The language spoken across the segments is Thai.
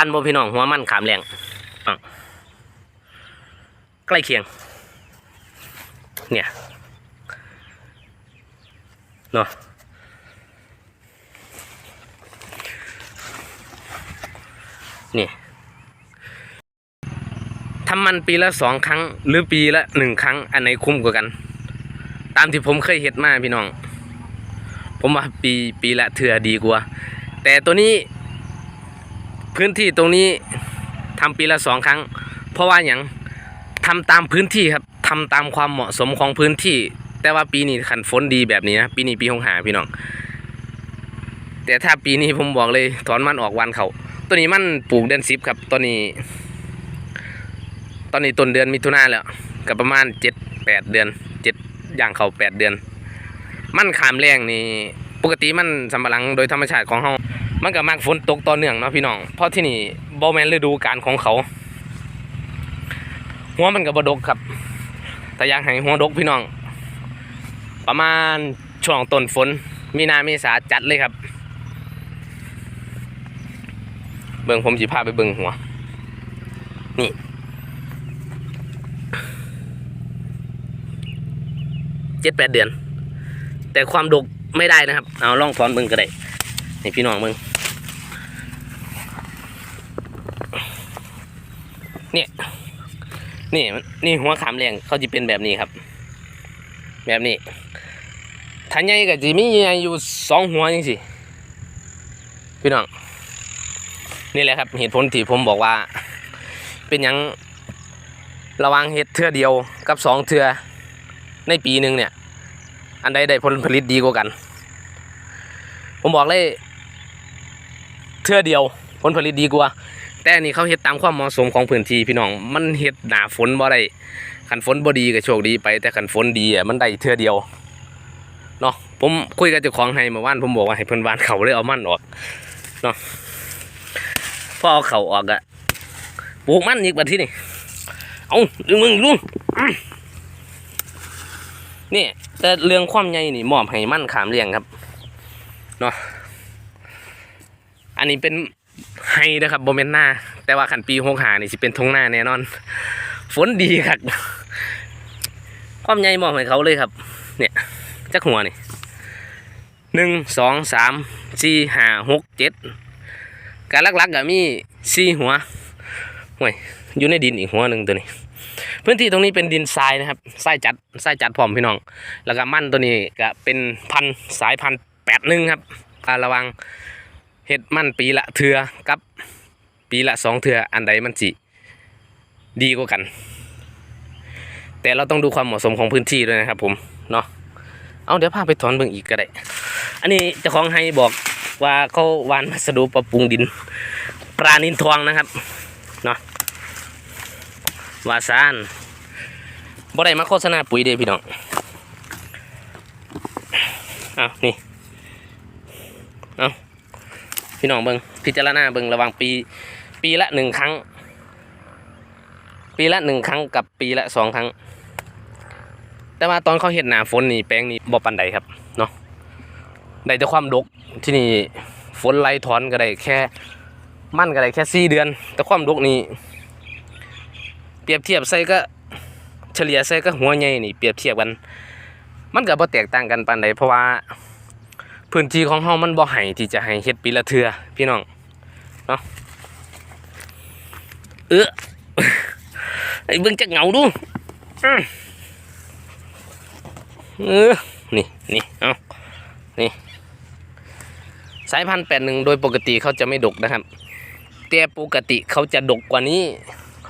พันบ่พี่น้องหัวมันขามแรงอะใกล้เคียง เนี่ยเนาะนี่ทำมันปีละสองครั้ง หรือปีละหนึ่งครั้ง อันไหนคุ้มกว่ากัน ตามที่ผมเคยเห็ดมาพี่น้อง ผมว่าปีปีละเถื่อดีกว่า แต่ตัวนี้ พื้นที่ตรงนี้ทำปีละสองครั้ง เพราะว่าอย่างทำตามพื้นที่ครับทำตามความเหมาะสมของพื้นที่ แต่ว่าปีนี้ขันฝนดีแบบนี้นะปีนี้ปีหงหาพี่น้อง แต่ถ้าปีนี้ผมบอกเลยถอนมันออกวันเขาตัวนี้มันปลูกเดือนสิบครับตอนนี้ ตอนนี้ต้นเดือนมิถุนาแล้วกับประมาณเจ็ดแปดเดือนเจ็ดอย่างเขาแปดเดือน มันขามแรงนี่ปกติมันสำปะหลังโดยธรรมชาติของเขา มันก็มักฝนตกต่อเนื่องเนาะพี่น้อง เพราะที่นี่บอแมนฤดูกาลของเขา หัวมันก็บบดกครับ แต่อยากให้หัวดกพี่น้อง ประมาณช่วงต้นฝน มีนาเมษาจัดเลยครับ เบิ่งผมสิพาไปเบิ่งหัว นี่เจ็ดแปดเดือน แต่ความดกไม่ได้นะครับ เอาล่องถอนเบิ่งก็ได้ให้พี่น้องเบิ่ง เนี่ย นี่นี่หัวขามแรงเขาจะเป็นแบบนี้ครับ แบบนี้ถ้าใหญ่ก็จะมีใหญ่อยู่สองหัวจังสิพี่น้องนี่แหละครับเหตุผลที่ผมบอกว่า เป็นยังระวังเห็ดเทือเดียวกับสองเทือในปีหนึ่งเนี่ย อันใดได้ผลผลิตดีกว่ากัน ผมบอกเลย เทือเดียวผลผลิตดีกว่า แต่อันนี่เขาเฮ็ดตามความเหมาะสมของพื้นที่พี่น้องมันเฮ็ดหนาฝนบ่ได้ขันฝนบ่ดีก็โชคดีไป แต่ขันฝนดีอะมันได้เทื่อเดียวเนาะผมคุยกับเจ้าของให้เมื่านผมบอกว่าให้เพิ่นวานเขาเลยเอามันออกเนาะพอเอาเขาออกอะปลูกมันอีกบัดที่นี่เอาดึงมึงลุงนี่แต่เรื่องความใหญ่นี่มอบให้มันขามเลี้ยงครับเนาะอันนี้เป็น ให้นะครับโบเมนหน้า แต่ว่าขันปีหกหานี่สิเป็นทงหน้าแน่นอน ฝนดีครับความใหญ่มองให้เขาเลยครับ เนี่ยจักหัวนี่หนึ่งสองสามสี่ห้าหกเจ็ดการลักๆก็มีสี่หัวห่วยอยู่ในดินอีกหัวหนึ่งตัวนี้ พื้นที่ตรงนี้เป็นดินทรายนะครับทรายจัดทรายจัดพร้อมพี่น้อง แล้วก็มั่นตัวนี้ก็เป็นพันสายพันแปดหนึ่งครับระวัง เฮ็ดมันปีละเทือกับปีละสองเทืออันใดมันสิดีกว่ากัน แต่เราต้องดูความเหมาะสมของพื้นที่ด้วยนะครับผมเนาะเอาเดี๋ยวพาไปถอนเบิ่งอีกก็ได้ อันนี้เจ้าของให้บอกว่าเขาวานวัสดุปรับปรุงดิน ปลานินทองนะครับเนาะวาซานบ่ได้มาโฆษณาปุ๋ยเด้พี่น้องเอานี่ พี่น้องเบิงพิจารณาเบิงระวังปี ปีละหนึ่งครั้ง ปีละหนึ่งครั้งกับปีละสองครั้ง แต่ว่าตอนเขาเห็นหนาฝนนี่แปลงนี่บ่ปันใดครับเนาะได้แต่ความดกที่นี่ฝนไล่ถอนก็ได้แค่มั่นก็ได้แค่สี่เดือน แต่ความดกนี่เปรียบเทียบใส่ก็เฉลี่ยใส่ก็หัวใหญ่นี่เปรียบเทียบกัน มันก็บ่แตกต่างกันปานใดเพราะว่า พื้นที่ของเฮามันบ่ให้ที่จะให้เฮ็ดปีละเทือพี่น้องเนาะเออไอ้เบิ่งจักเหงาดูเออนี่นี่เอานี่สายพันธุ์แปดหนึ่งโดยปกติเขาจะไม่ดกนะครับแต่ปกติเขาจะดกกว่านี้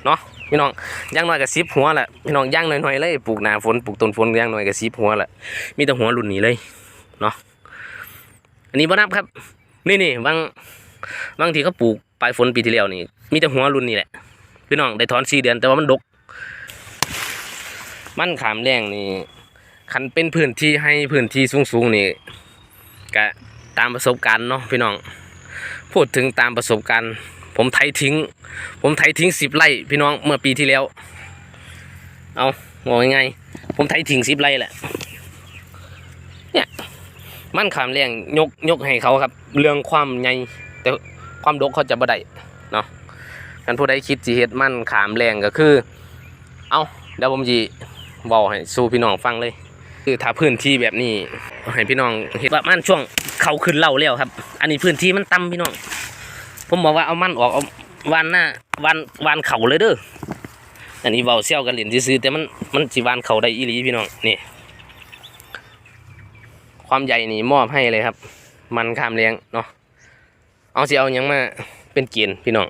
เนาะพี่น้องย่างน้อยกับซิบหัวแหละพี่น้องย่างหน่อยๆเลยปลูกหนาฝนปลูกต้นฝนย่างน้อยกับซิบหัวแหละมีแต่หัวรุ่นนี้เลยเนาะ อันนี้บ่นับครับ นี่นี่บางบางทีเขาปลูกปลายฝนปีที่แล้วนี่ มีแต่หัวรุ่นนี่แหละพี่น้องได้ถอนสี่เดือนแต่ว่ามันดก มันขามแรงนี่คันเป็นพื้นที่ให้พื้นที่สูงๆนี่ก็ตามประสบการณ์เนาะพี่น้อง พูดถึงตามประสบการณ์ ผมไถทิ้ง ผมไถทิ้งสิบไร่พี่น้องเมื่อปีที่แล้ว เอาบอกยังไง ผมไถทิ้งสิบไร่แหละ มันขามแรงยกยกให้เขาครับ เรื่องความใหญ่แต่ความดกเขาจะบ่ได้เนาะกันผู้ใดคิดสิเฮ็ดมันขามแรงก็คือ เอาเดี๋ยวผมจีบอกให้สู่พี่น้องฟังเลย คือถ้าพื้นที่แบบนี้ให้พี่น้องเห็นว่ามันช่วงเขาขึ้นเล่าแล้วครับ อันนี้พื้นที่มันต่ำพี่น้อง ผมบอกว่าเอามันออกเอาวันหน้าวันวันเขาเลยเด้ออันนี้เบาเซี่ยวกันเหรียญซื้อแต่มันมันสิวันเขาได้อีหลีพี่น้องนี่ ความใหญ่นี่มอบให้เลยครับ มันข้ามเลี้ยงเนาะเอาสิเอาหยังมาเป็นเกียนพี่น้อง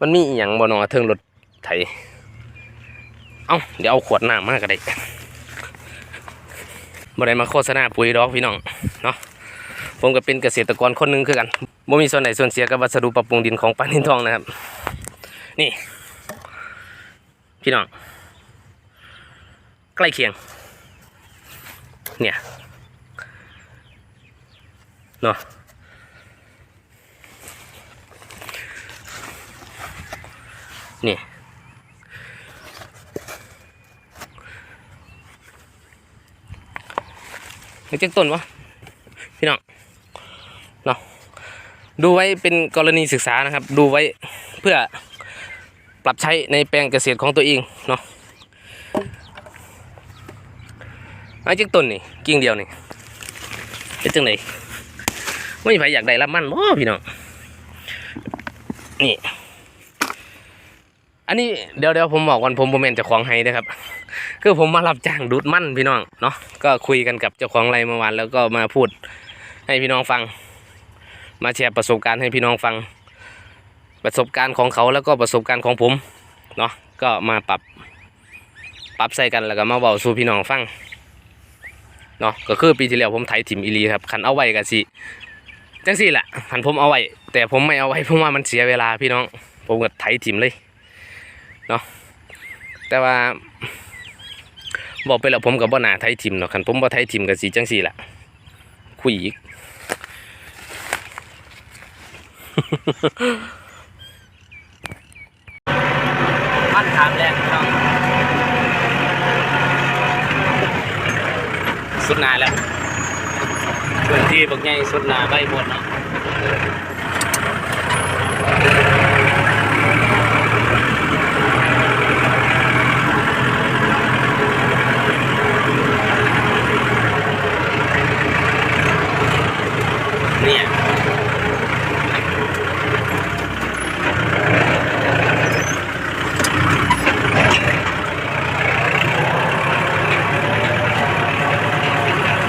มันมีอย่างบ่เนอเทิงรถไถ เอาเดี๋ยวเอาขวดน้ำมาก็ได้บ่ได้มาโฆษณาปุ๋ยดอกพี่น้องเนาะผมก็เป็นเกษตรกรคนหนึ่งคือกันบ่มีส่วนไหนส่วนเสียกับวัสดุปรับปรุงดินของปานินทองนะครับ นี่ พี่น้อง ใกล้เคียง เนี่ย เนาะนี่เล็กจักต้นวะพี่น้องเนาะดูไว้เป็นกรณีศึกษานะครับ ดูไว้เพื่อปรับใช้ในแปลงเกษตรของตัวเองเนาะไอ้จักต้นนี่กิ่งเดียวนี่เป็นจังไหน ไม่มีใครอยากได้รับมันบ่พี่น้องนี่ อันนี้เดี๋ยวเดี๋ยวผมบอกวันผมผมเป็นเจ้าของไฮนะครับ คือผมมารับจ้างดูดมันพี่น้องเนาะก็คุยกันกับเจ้าของไรเมื่อวานแล้วก็มาพูดให้พี่น้องฟัง มาแชร์ประสบการณ์ให้พี่น้องฟัง ประสบการณ์ของเขาแล้วก็ประสบการณ์ของผมเนาะก็มาปรับปรับใส่กันแล้วก็มาเบาสู่พี่น้องฟังเนาะก็คือปีที่แล้วผมไถถิ่มอีลีครับคันเอาไว้กันสิ จังสี่แหละคันผมเอาไว้แต่ผมไม่เอาไว้เพราะว่ามันเสียเวลาพี่น้อง ผมก็ไถถิ่มเลยเนาะแต่ว่า บอกไปแล้วผมกับบ่หนาไทยทีมเนาะคันผมบ่ไทยทีมกับสีจังสี่แหละคุยอีกมันถามแรกครับสุดนาแล้ว พื้นที่บักใหญ่สุดหนาใบหมดเนาะเนี่ย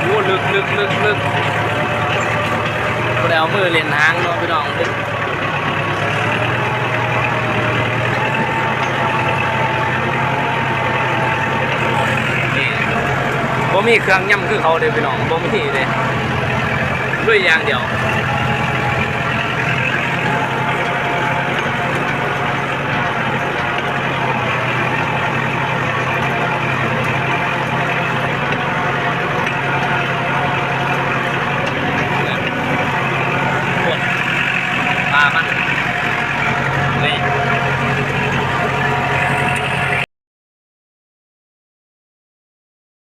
โอ้ลึกลึกลึกลึกบ่ได้เอามือเล่นหางเนาะพี่น้องนี่บ่ มีเครื่องย่ำคือเขาเลยพี่น้องบ่มีเลยด้วยอย่างเดียว